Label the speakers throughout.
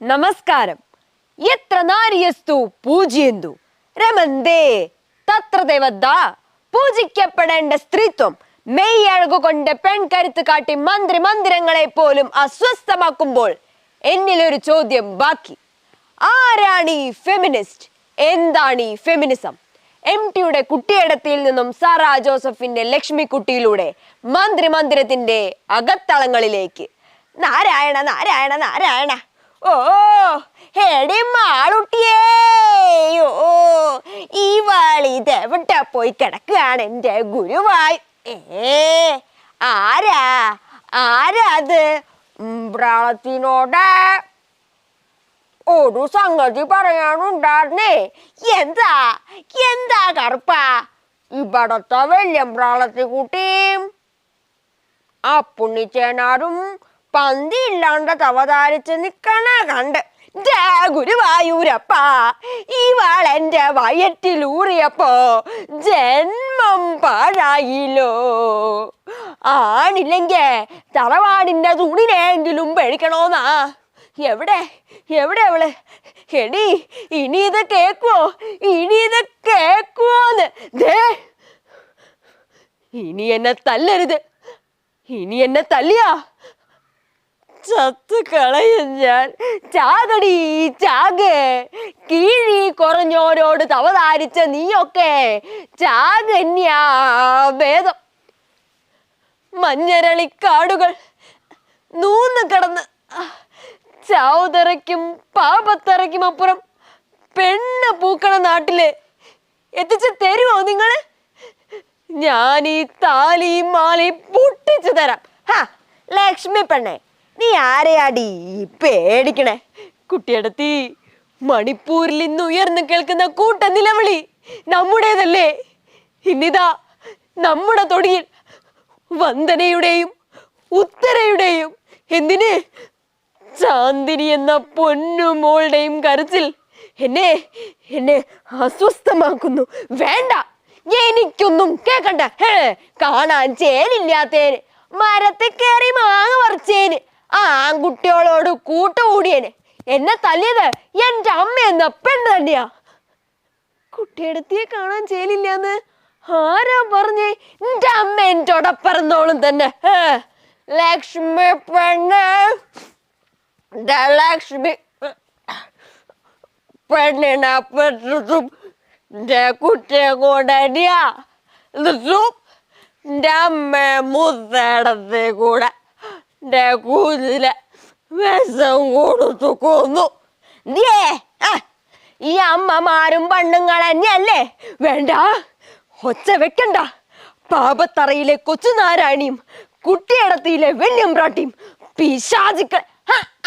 Speaker 1: നമസ്കാരം. എത്ര നാരിയസ്തു പൂജ്യന്തു? രമന്തേ തത്ര ദേവത പൂജിക്കപ്പെടേണ്ട സ്ത്രീത്വം മെയ് അഴകുകൊണ്ട് പെൺകരുത്ത് കാട്ടി മന്ത്രി മന്ദിരങ്ങളെ പോലും അസ്വസ്ഥമാക്കുമ്പോൾ എന്നിലൊരു ചോദ്യം ബാക്കി. ആരാണ് ഈ ഫെമിനിസ്റ്റ് എന്താണ് ഈ ഫെമിനിസം എം ടിയുടെ കുട്ടിയിടത്തിൽ നിന്നും സാറ ജോസഫിന്റെ ലക്ഷ്മി കുട്ടിയിലൂടെ മന്ത്രി മന്ദിരത്തിന്റെ അകത്തളങ്ങളിലേക്ക്. നാരായണ നാരായണ നാരായണ ഓ എടി മാളുട്ടിയേ. ഈ വാളി ഇതെവിടെ പോയി കിടക്കുകയാണ് എന്റെ ഗുരുവായി. ഏ ആരാ? ആരാ അത്? ഒരു സംഗതി പറയാനുണ്ടായിരുന്നേ. എന്താ? എന്താ കറുപ്പ? ഇവിടത്തെ വല്യമ്പ്രാളത്തി കുട്ടിയും ആ പുണ്ണിച്ചേനാരും പന്തി ഇല്ലാണ്ട തവതാരിച്ച് നിക്കണ കണ്ട് ഗുരുവായൂരപ്പ വാളെന്റെ വയറ്റിലൂറിയപ്പോ ജന്മം പാഴായില്ലോ. ആണില്ലെങ്കേ തറവാടിന്റെ തുണിനെങ്കിലും പേടിക്കണോന്നാ എവിടെ എവിടെ അവൾ? എടി ഇനി ഇത് കേക്കുവോ? ഇനി ഇത് കേക്കുവോന്ന്? ദേ ഇനി എന്നെ തല്ലരുത്. ഇനി എന്നെ തല്ലിയാ. ചത്ത് ചാകടി ചാക്. കീഴി കുറഞ്ഞോരോട് തവതാരിച്ച നീയൊക്കെ. ചാകന്യാ ഭേദം മഞ്ഞരളിക്കാടുകൾ നൂന്ന് കടന്ന് ചാവുതറയ്ക്കും പാപത്തറയ്ക്കും അപ്പുറം പെണ്ണ് പൂക്കണ നാട്ടിൽ എത്തിച്ചു തരുമോ നിങ്ങൾ? ഞാൻ ഈ താലിയും മാലയും പൊട്ടിച്ചു തരാം. ലക്ഷ്മി പെണ്ണെ. നീ ആരെയാടി പേടിക്കണേ? കുട്ടിയടത്തി മണിപ്പൂരിൽ ഇന്ന് ഉയർന്നു കേൾക്കുന്ന കൂട്ട നിലവിളി നമ്മുടേതല്ലേ? ഇന്നിതാ നമ്മുടെ തൊടിയിൽ വന്ദനയുടെയും ഉത്തരയുടെയും എന്തിന്? ചാന്ദിനി എന്ന പൊന്നുമോളുടെയും കരച്ചിൽ എന്നെ എന്നെ അസ്വസ്ഥമാക്കുന്നു. വേണ്ട എനിക്കൊന്നും കേക്കണ്ട കാണാൻ ചേലില്ലാത്തേന് മരത്തെ കയറി മാങ്ങ പറിച്ചേന് കൂട്ടുകൂടിയനെ. എന്നെ തല്ലിയത് എന്റെ അമ്മ എന്ന പെണ്ണ് തന്നെയാ. കുട്ടിയെടുത്തിയെ കാണാൻ ചേലില്ലാന്ന് ആരാ പറഞ്ഞേ? എന്റെ അമ്മ എന്റെ പറന്നോളും തന്നെ. ലക്ഷ്മി പെണ്ണ്. ദാ ലക്ഷ്മി പെണ്ണിനെ എന്റെ കുട്ടിയെ കൊണ്ടടിയാ എന്റെ അമ്മ കൂടെ. എന്റെ കൂതിലെ വിഷം കൊടുത്തു ആ, ഈ അമ്മമാരും പെണ്ണുങ്ങൾ തന്നെയല്ലേ? വേണ്ട ഒച്ച വെക്കണ്ട. പാപത്തറയിലെ കൊച്ചുനാരായണിയും കുട്ടിയടത്തിയിലെ വെല്യമ്പ്രാട്ടിയും പിശാചുക്കൾ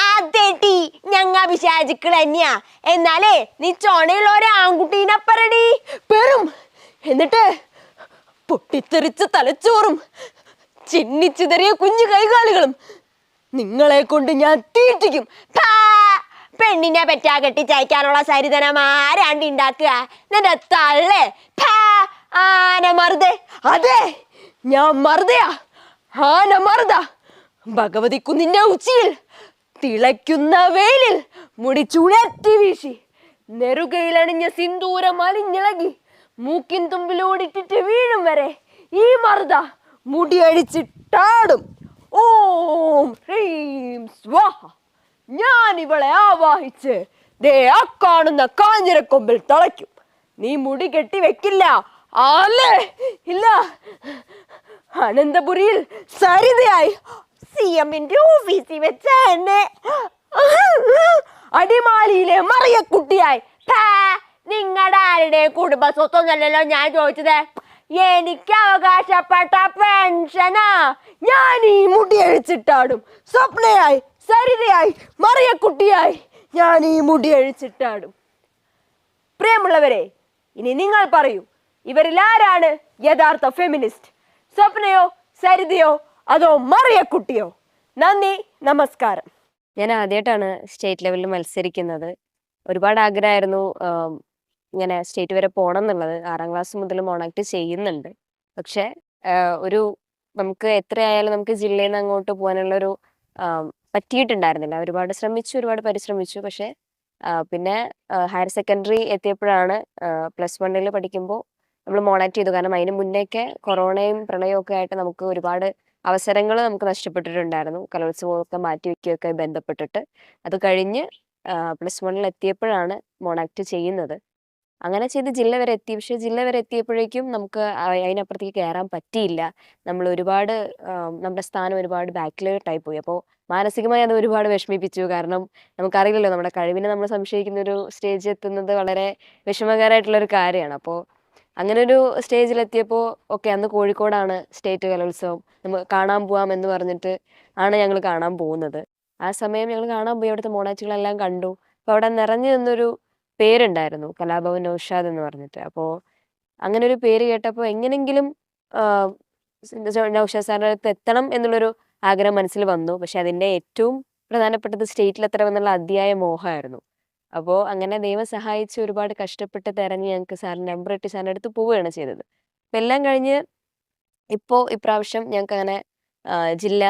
Speaker 1: അതേട്ടി ഞങ്ങ പിശാചുക്കൾ തന്നെയാ. എന്നാലേ നീ ചോണയുള്ള ഒരു ആൺകുട്ടീനെ പറടി പെറും. എന്നിട്ട് പൊട്ടിത്തെറിച്ച തലച്ചോറും ചിന്നിച്ചിതറിയ കുഞ്ഞു കൈകാലുകളും നിങ്ങളെ കൊണ്ട് ഞാൻ തീറ്റിക്കും! പെണ്ണിനെ പറ്റാ കെട്ടി ചായക്കാനുള്ള സരിതനം ആരാണ്ട് ഉണ്ടാക്കുക നിന്റെ തള്ളേ. ആന മറുതേ. അതെ ഞാൻ മറുതയാ. ആന മറുത. ഭഗവതി കുന്നിന്റെ ഉച്ചിയിൽ തിളയ്ക്കുന്ന വെയിലിൽ മുടി ചുഴറ്റി വീശി. നെറുകയിലണിഞ്ഞ സിന്ദൂരം അലിഞ്ഞിളകി മൂക്കിൻ തുമ്പിലോടിട്ടിട്ട് വീഴും വരെ ഈ മറുത മുടിയഴിച്ചിട്ടാടും ഓം ഹ്രീം സ്വാഹ. ഞാൻ ഇവളെ ആവാഹിച്ച് ദേ ആ കാണുന്ന കാഞ്ഞിരക്കൊമ്പിൽ തളയ്ക്കും. നീ മുടി കെട്ടി വെക്കില്ല. ആല്ലേ ഇല്ല. അനന്തപുരിയിൽ സരിതയായി സി എമ്മിന്റെ ഓഫീസിൽ വെച്ച എന്നെ. അടിമാലിയിലെ മറിയക്കുട്ടിയായി. നിങ്ങളുടെ ആരുടെ കുടുംബ സ്വത്തൊന്നല്ലല്ലോ ഞാൻ ചോദിച്ചത്. എനിക്ക് അവകാശപ്പെട്ട പെൻഷനാ. ഞാൻ ഈ മുടി അഴിച്ചിട്ടാടും. സ്വപ്നയായി സരിതയായി മറിയക്കുട്ടിയായി ഞാൻ ഈ മുടി അഴിച്ചിട്ടാടും. പ്രിയമുള്ളവരെ ഇനി നിങ്ങൾ പറയൂ ഇവരിൽ ആരാണ് യഥാർത്ഥ ഫെമിനിസ്റ്റ് സ്വപ്നയോ സരിതയോ അതോ മറിയക്കുട്ടിയോ നന്ദി നമസ്കാരം.
Speaker 2: ഞാൻ ആദ്യമായിട്ടാണ് സ്റ്റേറ്റ് ലെവലിൽ മത്സരിക്കുന്നത്. ഒരുപാട് ആഗ്രഹമായിരുന്നു ഇങ്ങനെ സ്റ്റേറ്റ് വരെ പോകണം എന്നുള്ളത്. ആറാം ക്ലാസ് മുതൽ മോണാക്ട് ചെയ്യുന്നുണ്ട്. പക്ഷെ ഒരു നമുക്ക് എത്രയായാലും നമുക്ക് ജില്ലയിൽ നിന്ന് അങ്ങോട്ട് പോകാനുള്ള ഒരു പറ്റിയിട്ടുണ്ടായിരുന്നില്ല. ഒരുപാട് ശ്രമിച്ചു ഒരുപാട് പരിശ്രമിച്ചു. പക്ഷെ പിന്നെ ഹയർ സെക്കൻഡറി എത്തിയപ്പോഴാണ് പ്ലസ് വണ്ണിൽ പഠിക്കുമ്പോൾ നമ്മൾ മോണാക്ട് ചെയ്തു. കാരണം അതിന് മുന്നേയൊക്കെ കൊറോണയും പ്രളയവും ഒക്കെ ആയിട്ട് നമുക്ക് ഒരുപാട് അവസരങ്ങൾ നമുക്ക് നഷ്ടപ്പെട്ടിട്ടുണ്ടായിരുന്നു. കലോത്സവമൊക്കെ മാറ്റി വയ്ക്കുകയൊക്കെ ബന്ധപ്പെട്ടിട്ട്. അത് കഴിഞ്ഞ് പ്ലസ് വണ്ണിൽ എത്തിയപ്പോഴാണ് മോണാക്ട് ചെയ്യുന്നത്. അങ്ങനെ ചെയ്ത് ജില്ല വരെ എത്തി. പക്ഷെ ജില്ല വരെ എത്തിയപ്പോഴേക്കും നമുക്ക് അതിനപ്പുറത്തേക്ക് കയറാൻ പറ്റിയില്ല. നമ്മൾ ഒരുപാട് നമ്മുടെ സ്ഥാനം ഒരുപാട് ബാക്കിലോട്ടായി പോയി അപ്പോൾ മാനസികമായി അത് ഒരുപാട് വിഷമിപ്പിച്ചു. കാരണം നമുക്കറിയില്ലല്ലോ നമ്മുടെ കഴിവിനെ നമ്മൾ സംശയിക്കുന്ന ഒരു സ്റ്റേജിൽ എത്തുന്നത് വളരെ വിഷമകരമായിട്ടുള്ള ഒരു കാര്യമാണ്. അപ്പോൾ അങ്ങനെ ഒരു സ്റ്റേജിലെത്തിയപ്പോൾ ഓക്കെ അന്ന് കോഴിക്കോടാണ് സ്റ്റേറ്റ് കലോത്സവം. നമുക്ക് കാണാൻ പോവാം എന്ന് പറഞ്ഞിട്ട് ആണ് ഞങ്ങൾ കാണാൻ പോകുന്നത്. ആ സമയം ഞങ്ങൾ കാണാൻ പോയി. അവിടുത്തെ മോണാച്ചുകളെല്ലാം കണ്ടു. അപ്പോൾ അവിടെ നിറഞ്ഞു നിന്നൊരു പേരുണ്ടായിരുന്നു. കലാഭവൻ നൗഷാദ് എന്ന് പറഞ്ഞിട്ട്. അപ്പോൾ അങ്ങനെ ഒരു പേര് കേട്ടപ്പോൾ എങ്ങനെങ്കിലും നൗഷാദ് സാറിന്റെ അടുത്ത് എത്തണം എന്നുള്ളൊരു ആഗ്രഹം മനസ്സിൽ വന്നു. പക്ഷെ അതിന്റെ ഏറ്റവും പ്രധാനപ്പെട്ടത് സ്റ്റേറ്റിൽ എത്തണമെന്നുള്ള അതിയായ മോഹമായിരുന്നു. അപ്പോൾ അങ്ങനെ ദൈവം സഹായിച്ച് ഒരുപാട് കഷ്ടപ്പെട്ട് തിരഞ്ഞ് ഞങ്ങൾക്ക് സാറിന് നമ്പർ ഇട്ട് സാറിന്റെ അടുത്ത് പോവുകയാണ് ചെയ്തത്. അപ്പം എല്ലാം കഴിഞ്ഞ് ഇപ്പോൾ ഇപ്രാവശ്യം ഞങ്ങൾക്ക് അങ്ങനെ ജില്ല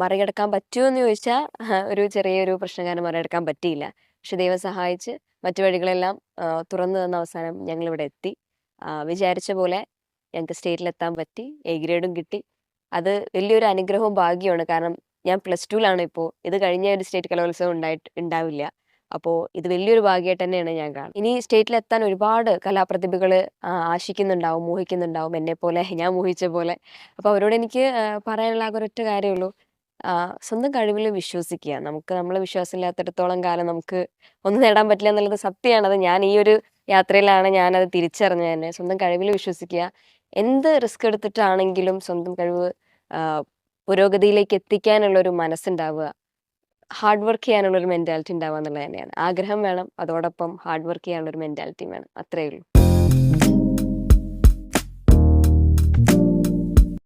Speaker 2: മറികടക്കാൻ പറ്റുമോ എന്ന് ചോദിച്ചാൽ ഒരു ചെറിയൊരു പ്രശ്നം കാരണം മറികടക്കാൻ പറ്റിയില്ല. പക്ഷെ ദൈവം സഹായിച്ച് മറ്റു വഴികളെല്ലാം തുറന്നു തന്ന അവസാനം ഞങ്ങളിവിടെ എത്തി. വിചാരിച്ച പോലെ ഞങ്ങൾക്ക് സ്റ്റേറ്റിലെത്താൻ പറ്റി എ ഗ്രേഡും കിട്ടി. അത് വലിയൊരു അനുഗ്രഹവും ഭാഗ്യമാണ് കാരണം ഞാൻ പ്ലസ് ടുവിലാണ് ഇപ്പോൾ. ഇത് കഴിഞ്ഞ ഒരു സ്റ്റേറ്റ് കലോത്സവം ഉണ്ടായിട്ട് ഉണ്ടാവില്ല. അപ്പോൾ ഇത് വലിയൊരു ഭാഗ്യമായിട്ട് തന്നെയാണ് ഞാൻ കാണുന്നത്. ഇനി സ്റ്റേറ്റിലെത്താൻ ഒരുപാട് കലാപ്രതിഭകൾ ആശിക്കുന്നുണ്ടാവും മോഹിക്കുന്നുണ്ടാവും എന്നെ പോലെ ഞാൻ മോഹിച്ച പോലെ. അപ്പോൾ അവരോട് എനിക്ക് പറയാനുള്ള ഒരൊറ്റ കാര്യമുള്ളൂ സ്വന്തം കഴിവിൽ വിശ്വസിക്കുക. നമുക്ക് നമ്മൾ വിശ്വാസമില്ലാത്തിടത്തോളം കാലം നമുക്ക് ഒന്നും നേടാൻ പറ്റില്ല എന്നുള്ളത് സത്യമാണ്. അത് ഞാൻ ഈ ഒരു യാത്രയിലാണ് ഞാനത് തിരിച്ചറിഞ്ഞത് തന്നെ. സ്വന്തം കഴിവിൽ വിശ്വസിക്കുക. എന്ത് റിസ്ക് എടുത്തിട്ടാണെങ്കിലും സ്വന്തം കഴിവ് പുരോഗതിയിലേക്ക് എത്തിക്കാനുള്ള ഒരു മനസ്സുണ്ടാവുക. ഹാർഡ് വർക്ക് ചെയ്യാനുള്ള ഒരു മെന്റാലിറ്റി ഉണ്ടാവുക എന്നുള്ളത് തന്നെയാണ്. ആഗ്രഹം വേണം അതോടൊപ്പം ഹാർഡ് വർക്ക് ചെയ്യാനുള്ള ഒരു മെന്റാലിറ്റി വേണം. അത്രയേ ഉള്ളൂ.